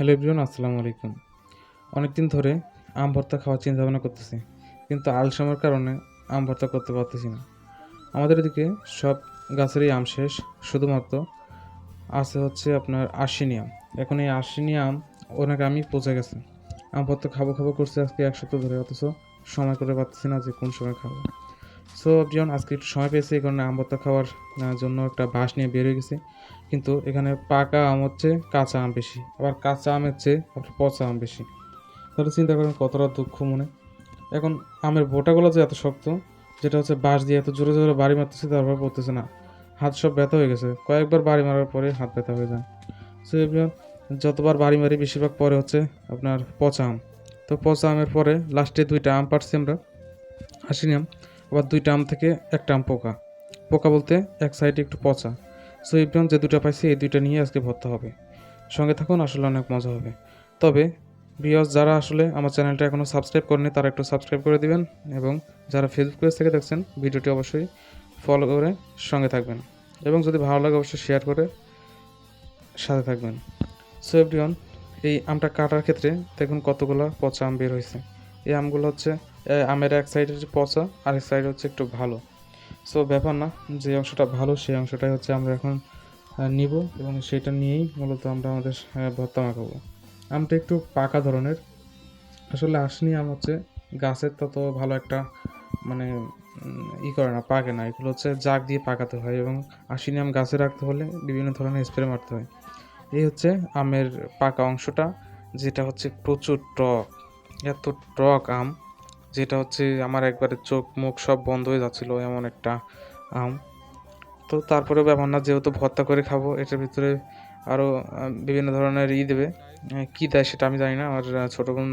Hello everyone, আসসালামু আলাইকুম। অনেকদিন ধরে আম ভর্তা খাওয়ার চিন্তা ভাবনা করতেছি, কিন্তু আলসামের কারণে আম ভর্তা করতে পারতেছি না। আমাদের এদিকে সব গাছেরই আম শেষ, শুধুমাত্র আছে হচ্ছে আপনার আশ্বিনী আম। এখন এই আশ্বিনী আম অনেক আমই পচে গেছে। আম ভর্তা খাব খাব করছে আজকে এক সপ্তাহ ধরে, অথচ সময় করে পারতেছি না যে কোন সময় খাব। সো যেমন আজকে একটু সময় পেয়েছি, এই কারণে আম ভর্তা খাওয়ার জন্য একটা বাঁশ নিয়ে বের হয়ে গেছি। কিন্তু এখানে পাকা আম হচ্ছে কাঁচা আম বেশি, আবার কাঁচা আমের চেয়ে আপনার পচা আম বেশি। তাহলে চিন্তা করেন, কতটা দুঃখ মনে। এখন আমের বোটাগুলো যে এত শক্ত, যেটা হচ্ছে বাঁশ দিয়ে এত জোরে জোরে বাড়ি মারতেছে তারপর পড়তেছে না। হাত সব ব্যথা হয়ে গেছে। কয়েকবার বাড়ি মারার পরে হাত ব্যথা হয়ে যায়। সো যতবার বাড়ি মারি, বেশিরভাগ পরে হচ্ছে আপনার পচা আম। তো পচা আমের পরে লাস্টে দুইটা আম পারছি আমরা। হাসিনি আম। আবার দুইটা আম থেকে একটা আম পোকা। পোকা বলতে এক সাইডে একটু পচা। সো এভরিওয়ান যে দুটো পাইছি, এই দুইটা নিয়ে আজকে ভর্তা হবে। সঙ্গে থাকুন, আসলে অনেক মজা হবে। তবে ভিউয়ার্স যারা আসলে আমার চ্যানেলটা এখনও সাবস্ক্রাইব করেনি তারা একটু সাবস্ক্রাইব করে দিবেন এবং যারা ফেসবুক পেজ থেকে দেখছেন, ভিডিওটি অবশ্যই ফলো করে সঙ্গে থাকবেন। এবং যদি ভালো লাগে, অবশ্যই শেয়ার করে সাথে থাকবেন। সো এভরিওয়ান এই আমটা কাটার ক্ষেত্রে দেখুন কতগুলো পচা আম বের হয়েছে এই আমগুলো হচ্ছে আমের এক সাইড হচ্ছে পচা আর এক সাইড হচ্ছে একটু ভালো। সো ব্যাপার না, যে অংশটা ভালো, সেই অংশটাই হচ্ছে আমরা এখন নিব এবং সেটা নিয়েই মূলত আমরা আমাদের ভর্তা মাখাবো। আমটা একটু পাকা ধরনের। আসলে আসনি আম হচ্ছে, গাছের তত ভালো একটা মানে ই করে না, পাকে না। এগুলো হচ্ছে জাগ দিয়ে পাকাতে হয় এবং আশিনি আম গাছে রাখতে হলে বিভিন্ন ধরনের স্প্রে মারতে হয়। এই হচ্ছে আমের পাকা অংশটা, যেটা হচ্ছে প্রচুর টক, এত টক আম। যেটা হচ্ছে আমার একবারে চোখ মুখ সব বন্ধ হয়ে যাচ্ছিল এমন একটা আম। তো তারপরেও ব্যাপার না, যেহেতু ভর্তা করে খাব, এটার ভিতরে আরও বিভিন্ন ধরনের ই দেবে। কী দেয় সেটা আমি জানি না। আমার ছোটো বোন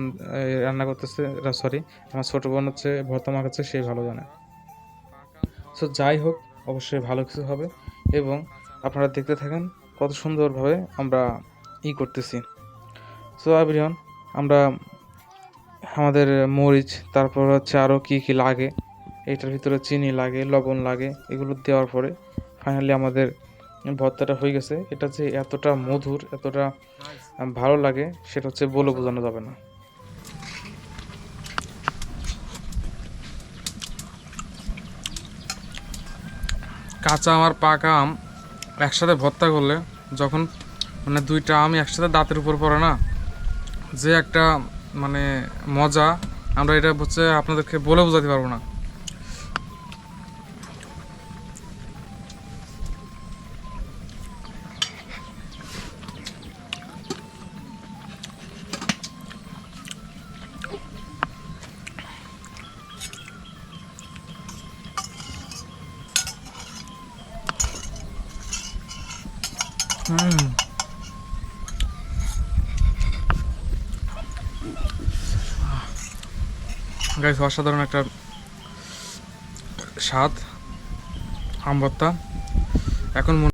রান্না করতেছে সরি আমার ছোটো বোন হচ্ছে ভর্তা মাখাচ্ছে সেই ভালো জানে। সো যাই হোক, অবশ্যই ভালো কিছু হবে। এবং আপনারা দেখতে থাকেন কত সুন্দরভাবে আমরা ই করতেছি। সো আবরিয়ন, আমরা আমাদের মরিচ, তারপর হচ্ছে আরও কী কী লাগে, এটার ভিতরে চিনি লাগে, লবণ লাগে, এগুলো দেওয়ার পরে ফাইনালি আমাদের ভর্তাটা হয়ে গেছে। এটা যে এতটা মধুর, এতটা ভালো লাগে, সেটা হচ্ছে বলে বোঝানো যাবে না। কাঁচা আম আর পাকা আম একসাথে ভর্তা করলে যখন মানে দুইটা আম একসাথে দাঁতের উপর পড়ে না, যে একটা মানে মজা। আমরা এটা হচ্ছে আপনাদেরকে বলে বোঝাতে পারব না। হুম। গাইস অসাধারণ একটা স্বাদ আমবত্তা এখন